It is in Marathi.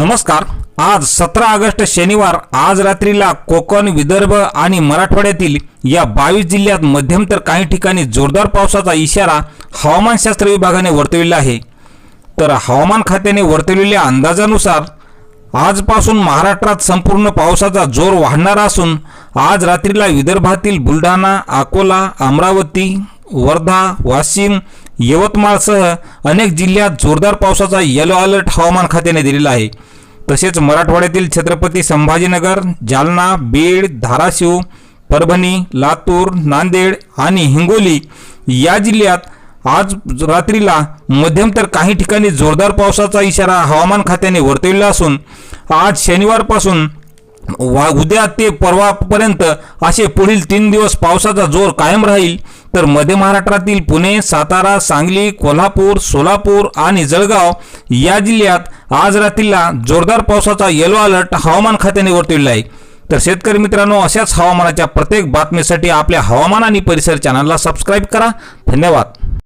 नमस्कार. आज सतरा ऑगस्ट शनिवार आज रात्रीला कोकण विदर्भ आणि मराठवाड्यातील या बावीस जिल्ह्यात मध्यम तर काही ठिकाणी जोरदार पावसाचा इशारा हवामानशास्त्र विभागाने वर्तविला आहे. तर हवामान खात्याने वर्तविलेल्या अंदाजानुसार आजपासून महाराष्ट्रात संपूर्ण पावसाचा जोर वाढणार असून आज रात्रीला विदर्भातील बुलढाणा अकोला अमरावती वर्धा वाशिम यवतमाळसह अनेक जिल्ह्यात जोरदार पावसाचा येलो अलर्ट हवामान खात्याने दिलेला आहे. तसेच मराठवाड्यातील छत्रपती संभाजीनगर जालना बीड धाराशिव परभणी लातूर नांदेड आणि हिंगोली या जिल्ह्यात आज रात्रीला मध्यम तर काही ठिकाणी जोरदार पावसाचा इशारा हवामान खात्याने वर्तविला असून आज शनिवारपासून वा उद्या ते परवापर्यंत असे पुढील तीन दिवस पावसाचा जोर कायम राहील. तर मध्य महाराष्ट्रातील पुणे सातारा सांगली कोल्हापूर सोलापूर आणि जळगाव या जिल्ह्यात आज रात्रीला जोरदार पावसाचा येलो अलर्ट हवामान खात्याने वर्तविला आहे. तर शेतकरी मित्रांनो अशाच हवामानाच्या प्रत्येक बातमीसाठी आपल्या हवामान आणि परिसर चॅनलला सबस्क्राईब करा. धन्यवाद.